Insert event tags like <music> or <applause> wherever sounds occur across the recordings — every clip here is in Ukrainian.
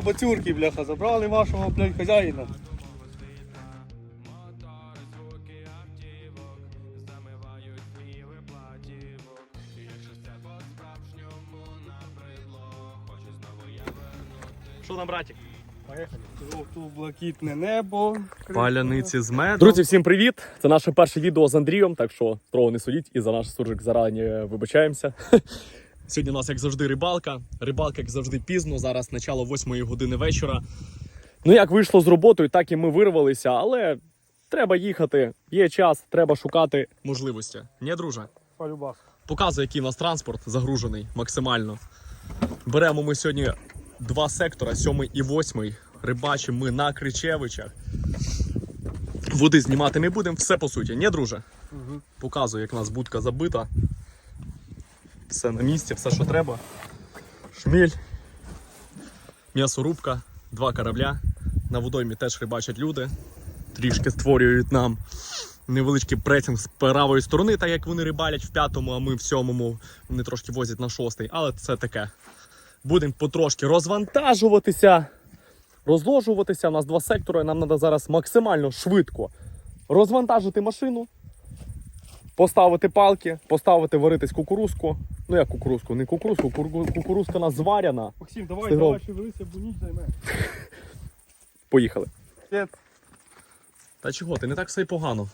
Собацюрки, бляха, забрали вашого, блядь, хазяїна. Що там, братик? Поїхали. Тут блакитне небо. Паляниці з меду. Друзі, всім привіт! Це наше перше відео з Андрієм, так що строго не судіть і за наш суржик зарані вибачаємося. Сьогодні у нас, як завжди, рибалка. Рибалка, як завжди, пізно. Зараз начало 8 години вечора. Ну, як вийшло з роботою, так і ми вирвалися, але треба їхати. Є час, треба шукати можливості. Ні, друже? Полюбах. Показує, який у нас транспорт загружений максимально. Беремо ми сьогодні два сектора, сьомий і восьмий. Рибачимо ми на Кричевичах. Води знімати не будемо, все по суті, ні, друже? Угу. Показую, як у нас будка забита. Все на місці, все, що треба. Шміль, м'ясорубка, два корабля. На водоймі теж рибачать люди. Трішки створюють нам невеличкий пресінг з правої сторони, так як вони рибалять в п'ятому, а ми в сьомому. Вони трошки возять на шостий, але це таке. Будемо потрошки розвантажуватися, розложуватися. У нас два сектори. Нам треба зараз максимально швидко розвантажити машину, поставити палки, поставити варитись кукурузку. Ну як кукурузку, не кукурузку, кукурузка у нас зварена. Максим, давай, Стигов. давай, шевелися, бо ніч займе. Поїхали. Та чого, ти не так все й погано.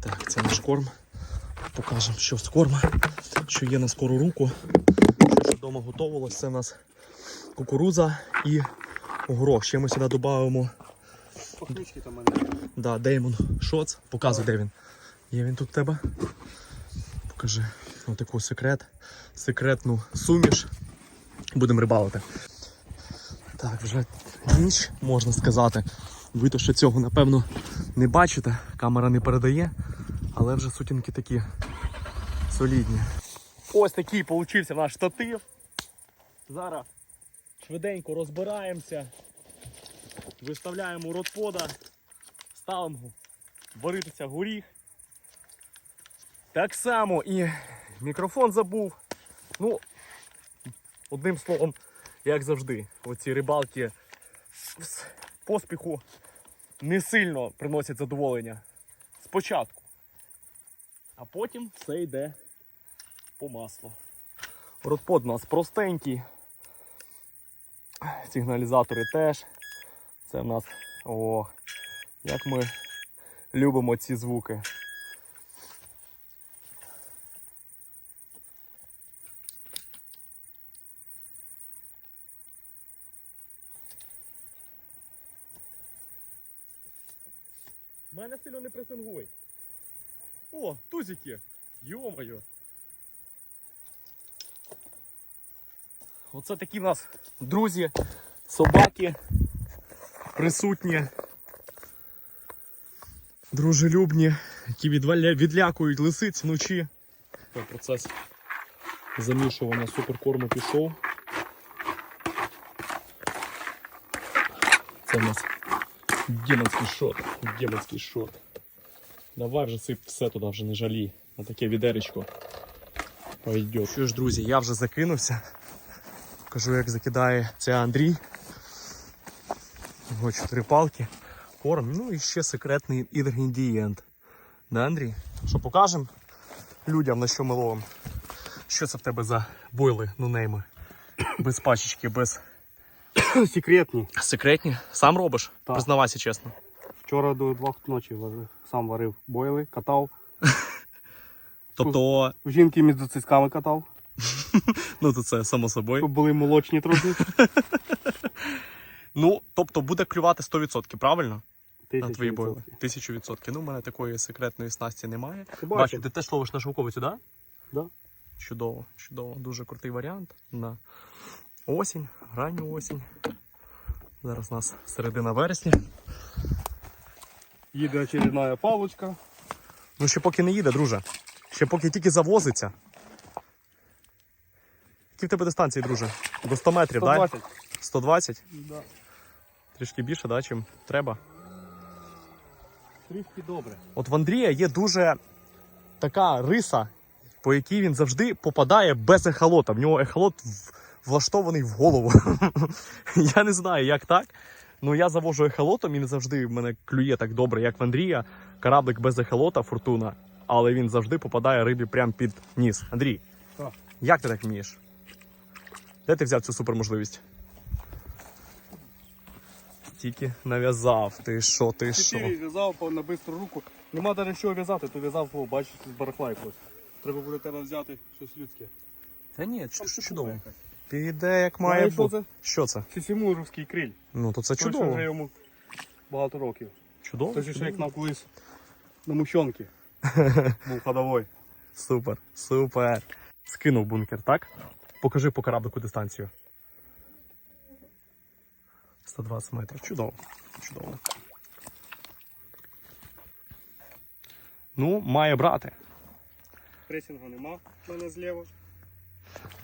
Так, це наш корм. Покажемо, що з корма, що є на скору руку. Що ще вдома готувалося. Це у нас кукуруза і горох. Ще ми сюди додаємо Пахнички там мене. да, Деймон Шоц. Показуй, де він. Є він тут в тебе. Покажи отаку секрет. Секретну суміш. Будемо рибалити. Так, вже ніч, можна сказати. Ви то ще цього, напевно, не бачите, камера не передає, але вже сутінки такі солідні. Ось такий получився наш штатив. Зараз швиденько розбираємося, виставляємо ротпода, ставимо варитися горіх. Так само і мікрофон забув. Ну, одним словом, як завжди, оці рибалки з поспіху не сильно приносять задоволення спочатку. А потім все йде по маслу. Ротпод у нас простенький. Сигналізатори теж. Це в нас о, як ми любимо ці звуки. Мене сильно не пресингуй. О, тузики! Йо-моє! Оце такі в нас друзі, собаки присутні, дружелюбні, які відваля- відлякують лисиць вночі. Процес замішування суперкорму пішов. Це в нас демонський шот. Демонський шот. Давай вже сип все туди вже не жалій. На таке відеречко. Пойдет. Що ж, друзі, я вже закинувся. Покажу, як закидає це Андрій. Його чотири палки. Корм, ну і ще секретний інгредієнт. Да, Андрій? Що покажемо людям, на що ми ловимо? Що це в тебе за бойли, ну нейми? Без пачечки, без <laughs> Секретні. секретні. Сам робиш? Так. Признавайся чесно. Вчора до двох ночі варив. Сам варив бойли, катав. <laughs> Тобто, У жінки між цисками катав. <laughs> ну то це само собою. Щоб були молочні трохи. Ну, тобто буде клювати 100%, правильно? На твої бойли. Тисячу відсотків. Ну, у мене такої секретної снасті немає. Ти Бачу, ти теж ловиш на шовковицю, так? Да? Да. Чудово, чудово. Дуже крутий варіант. На осінь, ранню осінь. Зараз у нас середина вересня. Їде очередна палочка. Ну, ще поки не їде, друже. Ще поки тільки завозиться. Які в тебе дистанції, друже? До 100 метрів, так? 120. 120? Да. Трішки більше, да, чим треба. Трішки добре. От в Андрія є дуже така риса, по якій він завжди попадає без ехолота. В нього ехолот в, влаштований в голову. <laughs> я не знаю, як так. Ну я завожу ехолотом і не завжди в мене клює так добре, як в Андрія. Кораблик без ехолота, фортуна, але він завжди попадає рибі прямо під ніс. Андрій, Так. як ти так вмієш? Де ти взяв цю суперможливість? Тільки нав'язав. Ти що, ти що? В'язав на бистру руку. Нема навіть що в'язати, то в'язав, о, бачиш, з барахла якогось. Треба буде тебе взяти щось людське. Та ні, чудово. Піде як має Знаєш, що бути. це? Що це? Сісімуровський криль. Ну то це чудово. вже йому багато років. Чудово. Що чудово. як нам колись на мущонки. <laughs> Був ходовой. Супер, супер. Скинув бункер, так? Покажи по кораблику дистанцію. 120 метрів. Чудово. Чудово. Ну, має брати. Пресінгу нема в мене зліва.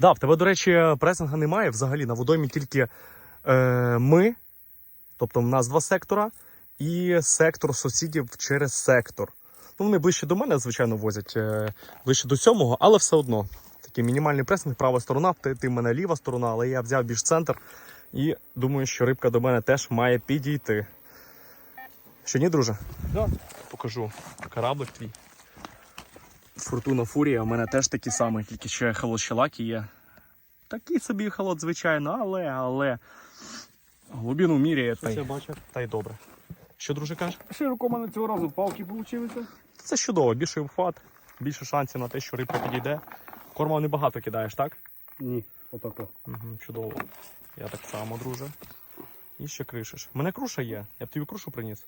Да, в тебе, до речі, пресинга немає взагалі. На водоймі тільки е, ми, тобто в нас два сектора, і сектор сусідів через сектор. Ну, вони ближче до мене, звичайно, возять е, ближче до сьомого, але все одно. Такий мінімальний пресинг, права сторона, ти, ти в мене ліва сторона, але я взяв більш центр і думаю, що рибка до мене теж має підійти. Що ні, друже? Да. Покажу кораблик твій. Фортуна Фурія у мене теж такі самі, тільки ще холод щелаки є. Такий собі холод, звичайно, але, але. Глибину міряє та, й- бачив. та й добре. Що, друже, каже? Широко в мене цього разу палки вийшли. Це чудово, більший обхват, більше шансів на те, що рибка підійде. Корма небагато кидаєш, так? Ні, отако. Угу, чудово. Я так само, друже. І ще кришиш. У мене круша є. Я б тобі крушу приніс.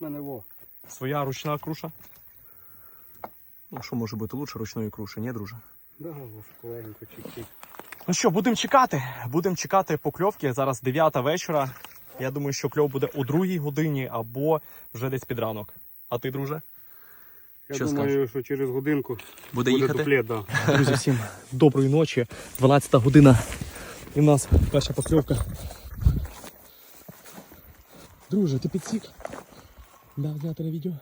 В мене во. Своя ручна круша. Ну, що може бути лучше ручної круші, ні, друже? Да, шоколадненько чик-чик. Ну що, будемо чекати. Будемо чекати покльовки. Зараз 9 вечора. Я думаю, що кльов буде о 2 годині або вже десь під ранок. А ти, друже? Я Що думаю, що через годинку Буде буде їхати? дуплет, да. Друзі, всім доброї ночі. 12 година. І в нас перша покльовка. Друже, ти підсік? Да, зняти на відео.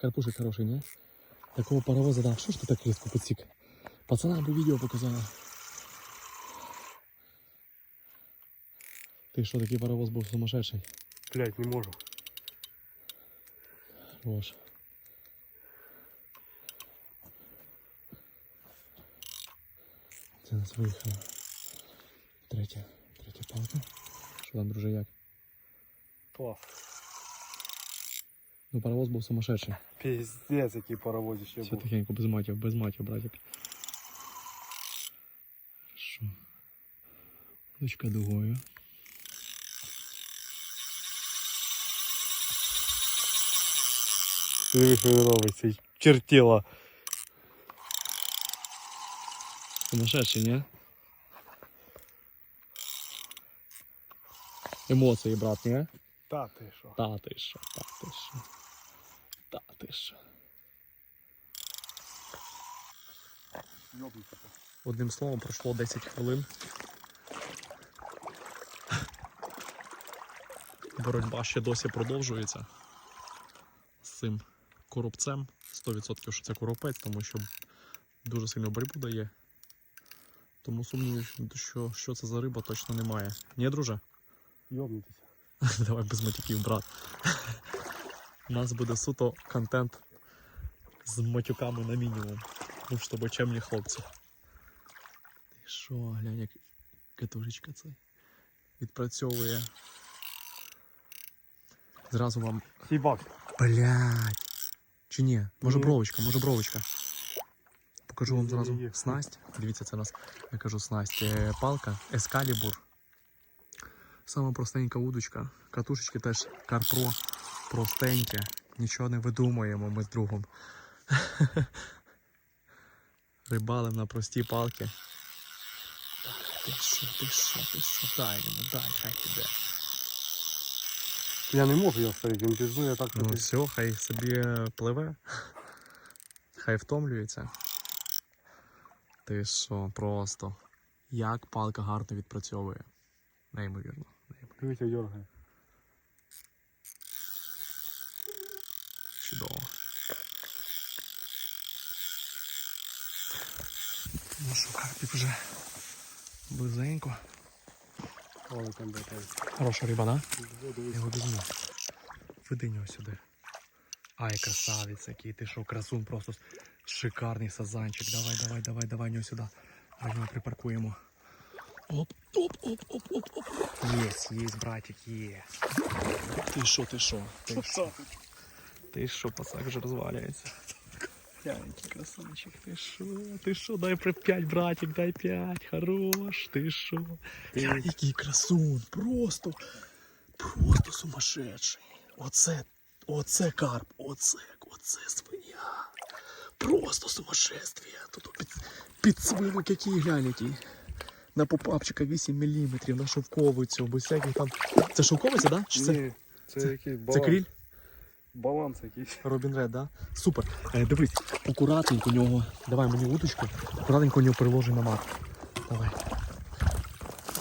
Карпушек хороший, не? Такого паровоза, да. Що ж ти так різко підсік? Пацанам би відео показала. Ти що, такий паровоз був сумасшедший? Блять, не можу. Хорош. Це нас виїхала. Третя, третя палка. Що там, друже, як? Клас. Ну, паровоз був сумасшедший. Піздець, який паровозище Все був. тихенько, без матів, без матів, братик. Хорошо. Ручка дугою. Дивись, він робить цей чертіло. Сумасшедший, не? Емоції, брат, не? Та ти що? Та ти що, та ти що. Та ти що. Одним словом, пройшло 10 хвилин. Боротьба ще досі продовжується з цим коробцем. 100% що це коропець, тому що дуже сильно боротьбу дає. Тому сумнівів, що, що це за риба, точно немає. Ні, друже? Йобнутися. <laughs> Давай без матюків, брат. У нас буде суто контент з матюками на мінімум. Ну, щоб чемні хлопці. Ти що, глянь, як катушечка цей відпрацьовує. Зразу вам. Сібак. Блять. Чи ні? Може бровочка, може бровочка. Покажу вам зразу снасть. Дивіться, це у нас, я кажу снасть. Е, Палка, ескалібур. Сама простенька удочка. Катушечки теж Карпро. Простенькі. Нічого не видумуємо ми з другом. <laughs> Рибалим на прості палки. Так, ти що, ти що, ти що, дай йому, дай, хай піде. Я не можу його ставити, він піздує так, що Ну все, хай собі пливе. Хай втомлюється. Ти що, просто. Як палка гарно відпрацьовує. Неймовірно. Дивися, дергає. Ну що, карпік вже близенько. Хороша риба, да? Я його візьму. Веди його сюди. Ай, красавець, який ти що, красун просто шикарний сазанчик. Давай, давай, давай, давай нього сюди. Давай припаркуємо. Оп, оп, оп, оп, оп, оп. Єсть, єсть, братик, є. Ти що? Ти що? Ти що, пацак вже розвалюється. Глянький красавчик, ти що? Ти що? Дай при 5, братик, дай 5. Хорош, ти що? Глянь, який красун, просто, просто сумасшедший. Оце, оце карп, оце, оце свиня. Просто сумасшествие. Тут під, підсвинок який глянь який. На попапчика 8 мм, на шовковицю, без всяких там. Це шовковиця, да? Чи це, Ні, це, якийсь баланс. це кріль? Баланс якийсь. Робін Ред, да? Супер. Е, дивись, акуратненько нього. Давай мені удочку, акуратненько нього приложи на мат. Давай.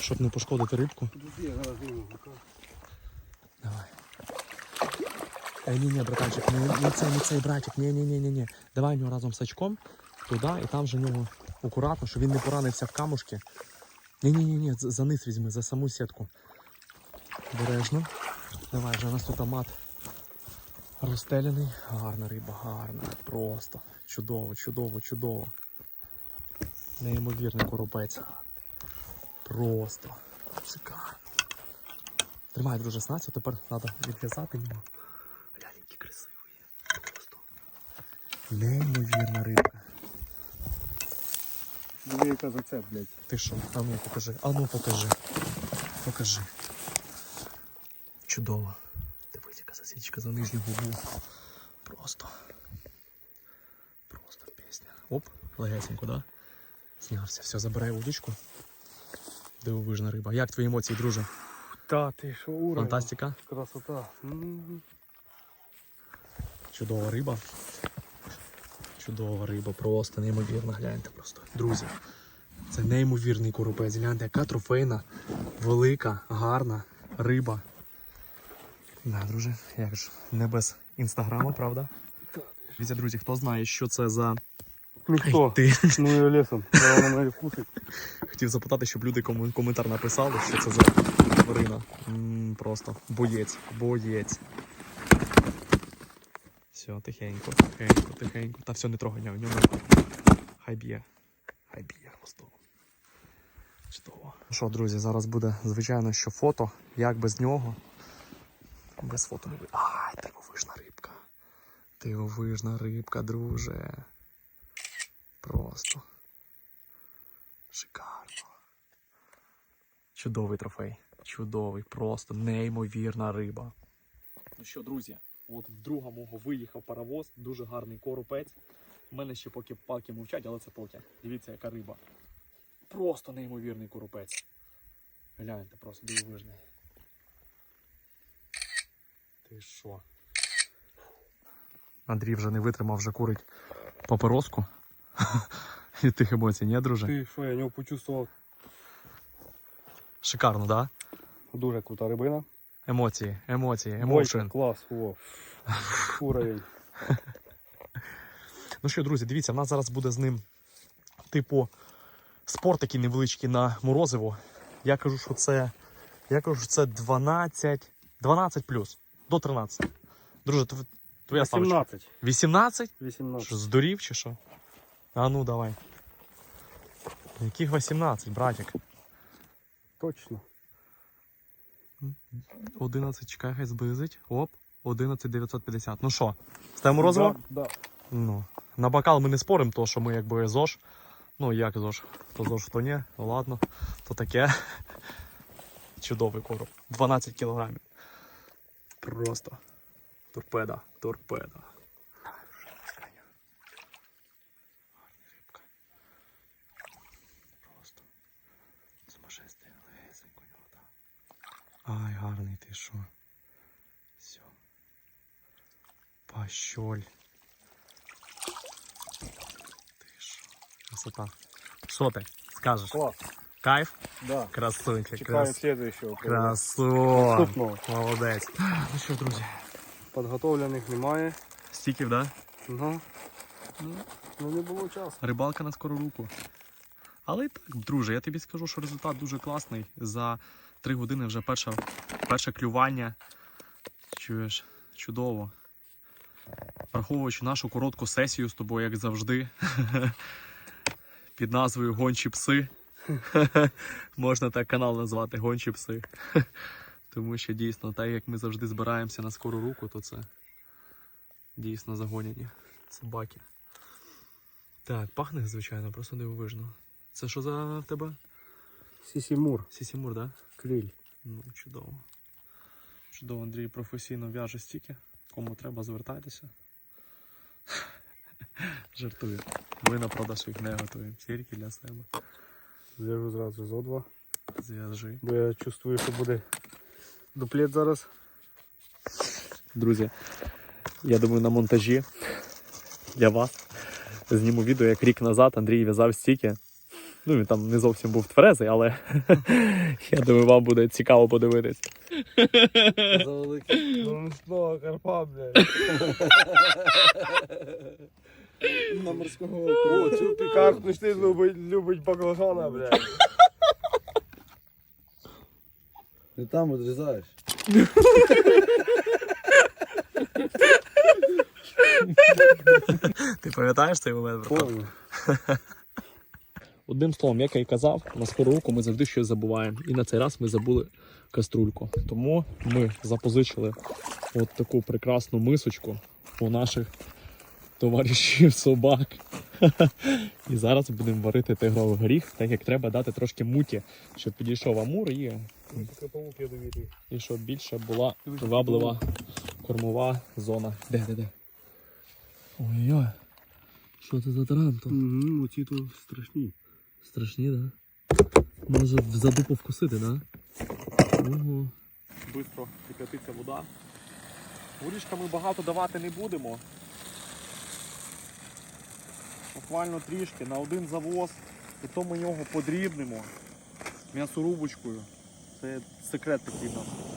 Щоб не пошкодити рибку. Подожди, я зараз. Давай. Е, ні, ні, братанчик, не, не цей, не цей братик, ні, ні, ні, ні, ні. Давай нього разом з очком туди і там же нього акуратно, щоб він не поранився в камушки. Ні, ні, ні, ні, за, за низ візьми, за саму сітку. Бережно. Давай, вже у нас тут мат розстеляний. Гарна риба, гарна. Просто. Чудово, чудово, чудово. Неймовірний коропець. Просто. Шикарно. Тримай, друже, снасть, тепер треба відв'язати його. Глянь, красивий. Просто. Неймовірна рибка. Диви, яка зацеп, блядь. Ти що? А ну покажи. А ну покажи. Покажи. Чудово. Дивись, за нижню губу. Просто. Просто пісня. Оп, легесенько, да? Знявся. Все, забирай удочку. Дивовижна риба. Як твої емоції, друже? Та ти що, ура. Фантастика? Красота. М. Чудова риба. Чудова риба, просто неймовірна, гляньте просто. Друзі, це неймовірний коропець. Гляньте, яка трофейна, велика, гарна риба. Да, друже, як ж, не без інстаграму, правда? Дивіться, друзі, хто знає, що це за. Ніхто. Ти Ну і вкусить. хотів запитати, щоб люди кому- коментар написали, що це за тварина. Просто боєць, боєць. Все, тихенько, тихенько, тихенько. Та все не трогай нього, нього. Хай б'є. Хай б'є хвостом. Чудово. Ну що, друзі, зараз буде, звичайно, що фото. Як без нього. Без фото не буде. Ай, дивовижна рибка. Дивовижна рибка, друже. Просто. Шикарно. Чудовий трофей. Чудовий, просто неймовірна риба. Ну що, друзі, от вдруга мого виїхав паровоз, дуже гарний коропець. У мене ще поки палки мовчать, але це поки. Дивіться, яка риба. Просто неймовірний коропець. Гляньте, просто дивовижний. Ти що? Андрій вже не витримав, вже курить папироску. <laughs> Від тих емоцій, ні, друже? Ти що, я нього почувствував. Шикарно, так? Да? Дуже крута рибина. Емоції, емоції, емоушен. Клас, о. Уровень. <laughs> Ну що, друзі, дивіться, в нас зараз буде з ним, типу, спорт такий невеличкий на морозиво. Я кажу, що це. Я кажу, що це 12. 12 плюс. До 13. Друже, тв- твоя ставочка. 17. 18? 18. Що, здурів чи що? А ну давай. Яких 18, братик? Точно. 11, чекай, хай зблизить. Оп, 11 950. Ну що, ставимо морозиво? Да, да. Ну, на бокал ми не споримо, то що ми якби ЗОЖ. Ну, як ЗОЖ? То ЗОЖ, то ні. Ну ладно, то таке. <laughs> Чудовий короб. 12 кілограмів. Просто. Торпеда, торпеда. Ай, гарний ти що. Все. Пащоль. Ти що? Красота. Що ти скажеш? Клас. Кайф? Да. Красунчик. Чекаю Крас... следующего. Красун. Наступного. Молодець. Ну що, друзі, Подготовлених немає. стіків, да? Ну, ну не було часу. Рибалка на скору руку. Але і так, друже, я тобі скажу, що результат дуже класний. За три години вже перше, перше клювання. Чуєш, чудово. Враховуючи нашу коротку сесію з тобою, як завжди, <laughs> під назвою Гончі пси. <laughs> Можна так канал назвати Гончі пси. <laughs> Тому що дійсно, так як ми завжди збираємося на скору руку, то це дійсно загоняні собаки. Так, пахне, звичайно, просто дивовижно. Це що за в тебе? Сісімур, Сісімур, так? Да? криль. Ну, чудово. Чудово, Андрій професійно в'яже стільки. Кому треба, звертайтеся. <laughs> Жартую. Ми на продаж їх не готуємо. Тільки для себе. Зв'яжу зразу зо два. Зв'яжи. Бо я чувствую, що буде дуплет зараз. Друзі, я думаю, на монтажі для вас зніму відео, як рік назад Андрій в'язав стільки. Ну, він там не зовсім був тверезий, але <laughs> я думаю, вам буде цікаво подивитись. За великий. Ну, знову карпа, блядь. <laughs> На морського О, цю пікантну ж ти любить, любить баклажана, блядь. Ти там відрізаєш. Ти пам'ятаєш цей момент, братан? Повно. Одним словом, як я і казав, на скору руку ми завжди щось забуваємо. І на цей раз ми забули каструльку. Тому ми запозичили от таку прекрасну мисочку у наших товаришів собак. <laughs> І зараз будемо варити тигровий горіх, так як треба дати трошки муті, щоб підійшов амур і, і щоб більше була приваблива кормова зона. Де, де, де? Ой-ой, що це за таранто? Угу, оці то страшні. Страшні, да? Може в заду повкусити, да? Ого. Бистро кип'ятиться вода. Горішка ми багато давати не будемо. Буквально трішки на один завоз. І то ми його подрібнемо м'ясорубочкою. Це секрет такий в нас.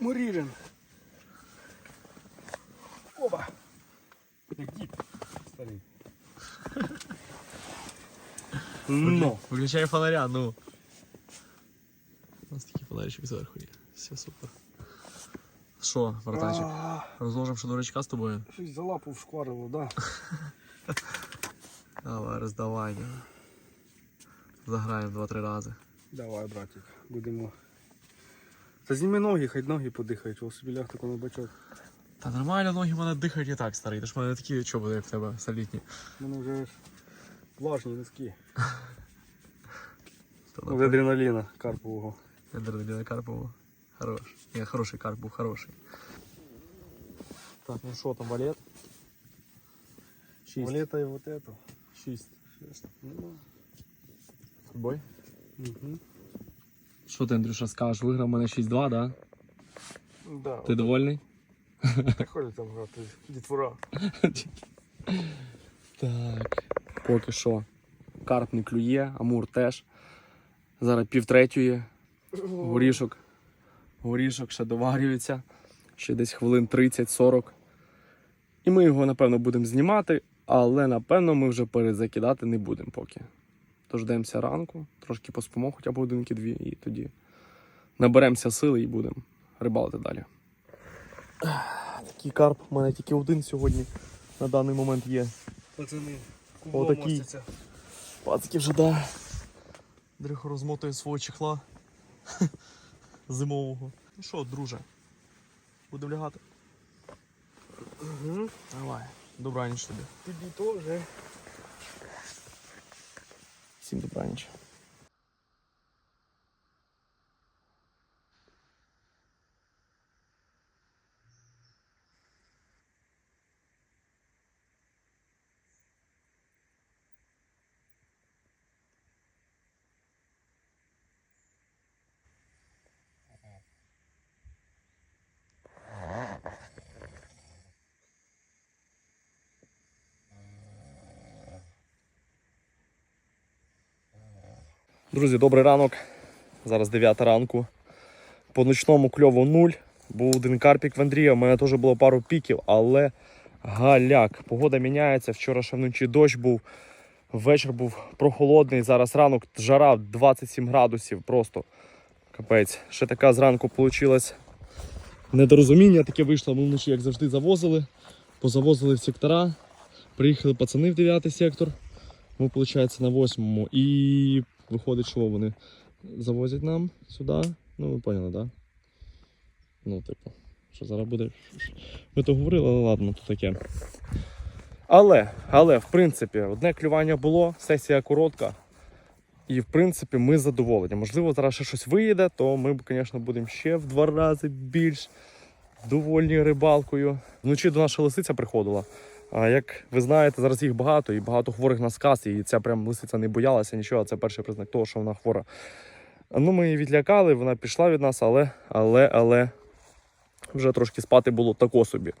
Мурірин. Оба. Як дід. Старий. Ну. Включай фонаря, ну. У нас такий фонаричок зверху є. Все супер. Що, братанчик, А, розложимо шнурочка з тобою? Щось за лапу вшкварило, да? <laughs> Давай, роздавання. Заграємо два-три рази. Давай, братик, будемо. Та зніми ноги, хай ноги подихають, у собі ляг тако на бачок. Та нормально ноги в мене дихають і так, старий. Ти ж в мене такі чоботи, як в тебе, солідні. У мене вже ж влажні носки. <laughs> Та адреналіна карпового. Адреналіна Карпова. Хорош. Ні, хороший карп був, хороший. Так, ну що там, валет? Шість. Валета і вот это. Шість. Ну, Бой? угу. Що ти, Андрюша, скажеш? Виграв мене 6-2, да? Да, Ти довольний? <laughs> так ходять там грати. Дітвора. <laughs> Так. Поки що. Карп не клює, амур теж. Зараз півтретьої. Горішок. Горішок ще доварюється. Ще десь хвилин 30-40. І ми його, напевно, будемо знімати, але напевно ми вже перезакидати не будемо поки. Дождемося ранку, трошки поспимо, хоча б годинки-дві, і тоді наберемося сили і будемо рибалити далі. <sighs> Такий карп у мене тільки один сьогодні на даний момент є. Пацани, Отакий. Пацки вже да. Дрихо розмотує свого чехла <laughs> зимового. Ну що, друже, будемо лягати? Угу. Давай. Добраніч тобі. Тобі теж. Всім добраніч. Друзі, добрий ранок. Зараз 9 ранку. По ночному кльову нуль. Був один карпік в Андрія. У мене теж було пару піків, але галяк. Погода міняється. Вчора ще вночі дощ був. Вечір був прохолодний. Зараз ранок жара 27 градусів. Просто капець. Ще така зранку вийшла недорозуміння. Таке вийшло. Ми вночі, як завжди, завозили. Позавозили в сектора. Приїхали пацани в 9 сектор. Ми, виходить, на 8 і виходить, що вони завозять нам сюди. Ну, ви поняли, так? Да? Ну, типу, що зараз буде. Ми то говорили, але ладно, то таке. Але, але, в принципі, одне клювання було, сесія коротка. І в принципі ми задоволені. Можливо, зараз ще щось виїде, то ми, звісно, будемо ще в два рази більш довольні рибалкою. Вночі до наша лисиця приходила. А як ви знаєте, зараз їх багато і багато хворих на сказ, і ця прям лисиця не боялася нічого. Це перший признак того, що вона хвора. Ну, ми її відлякали, вона пішла від нас, але, але, але вже трошки спати було тако собі.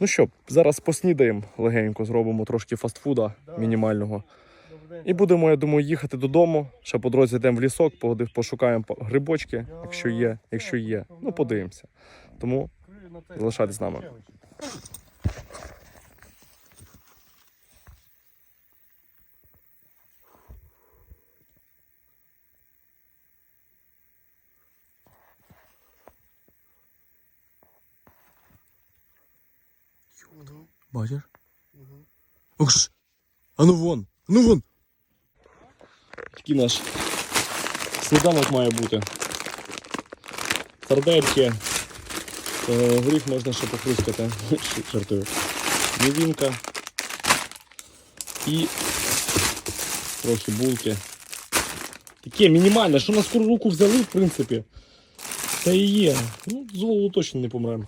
Ну що, зараз поснідаємо легенько, зробимо трошки фастфуда мінімального. І будемо, я думаю, їхати додому. Ще по дорозі йдемо в лісок, пошукаємо грибочки, якщо є, якщо є. Ну, подивимося. Тому Залишайтесь з нами. Бачиш? Уж. А ну вон! Ну вон! Такий наш сніданок має бути. Сардельки. Е, Горіх можна ще похрускати. Жартую. Мівінка. І трохи булки. Таке мінімальне, що на скору руку взяли, в принципі. Та і є. Ну, з голоду точно не помремо.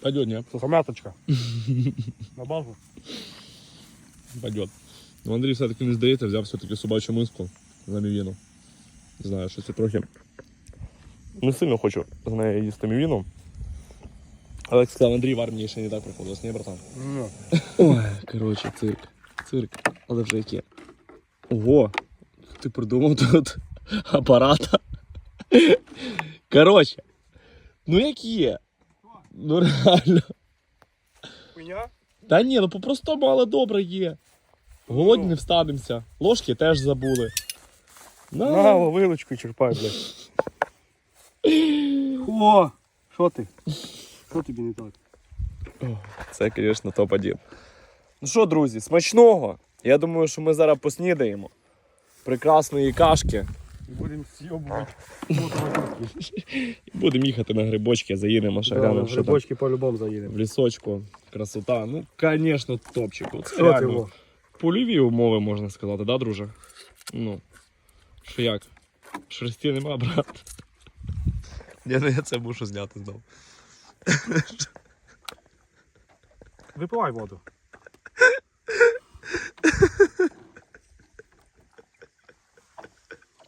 Пойдет, ні? Сухомяточка. <laughs> На базу. Пойдет. Ну, Андрій все-таки не здається, взяв все-таки собачу миску за мівіну. Не знаю, що це трохи. Не сильно хочу з нею їсти мівіну. Але як сказав Андрій в армії ще не так приходилось, ні, братан? Ну. <laughs> Ой, коротше, цирк. Цирк. Але вже яке. Ого! Ти придумав тут <laughs> апарата. Коротше. Ну як є? Ну реально. Хуйня? Та ні, ну по-простому, але добре є. Голодні не встанемося. Ложки теж забули. На. На, вилочку черпай, блядь. <laughs> О, що ти? Що тобі не так? Це, звісно, топ-1. Ну що, друзі, смачного. Я думаю, що ми зараз поснідаємо. Прекрасної кашки. І будемо з'єбувати. І будемо їхати на грибочки, заїдемо, ще глянемо, що там Грибочки по-любому заїдемо. в лісочку. Красота. Ну, звісно, топчик. От Що ти реально во? Польові умови, можна сказати, да, друже? Ну. Що як? Шерсті нема, брат. Ні, ну я це мушу зняти знову. Випивай воду.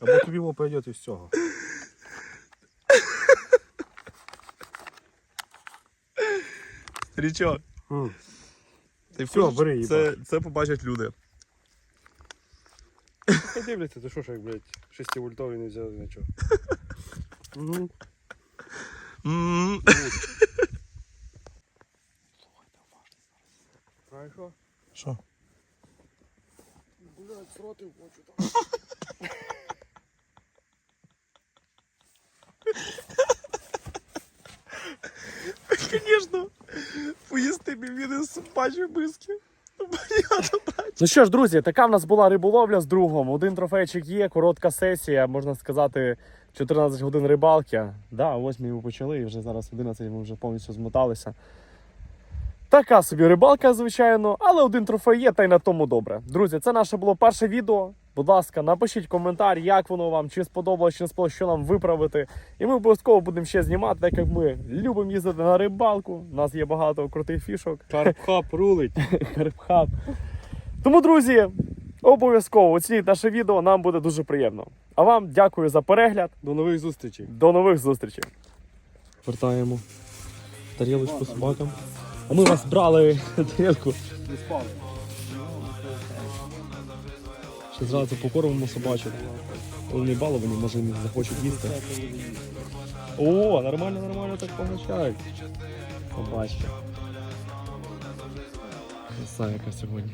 Або тобі воно пойде із цього. Річок. М. Ти Всьо, хочеш? бери, це, це побачать люди. Хай дивляться, ти що ж як, блядь, 6 вольтовий не взяв нічого. Угу. М. Знаєш що? Що? Блядь, сроти хочу там. <laughs> Звісно, поїсти мівіни з собачої миски. Ну що ж, друзі, така в нас була риболовля з другом. Один трофейчик є, коротка сесія, можна сказати, 14 годин рибалки. Да, ось ми його почали, і вже зараз 11 ми вже повністю змоталися. Така собі рибалка, звичайно, але один трофей є, та й на тому добре. Друзі, це наше було перше відео. Будь ласка, напишіть коментар, як воно вам, чи сподобалось, чи не сподобалось, що нам виправити. І ми обов'язково будемо ще знімати, так як ми любимо їздити на рибалку. У нас є багато крутих фішок. Карп-хап рулить. <laughs> Карпхаб. Тому, друзі, обов'язково оцініть наше відео, нам буде дуже приємно. А вам дякую за перегляд. До нових зустрічей. До нових зустрічей. Вертаємо тарілочку собакам. А ми вас брали <laughs> тарілку. Не спали. Зразу покормимо собачок. Вони баловані, може не захочуть їсти. О, нормально, нормально так помічають. Побачте. Краса яка сьогодні.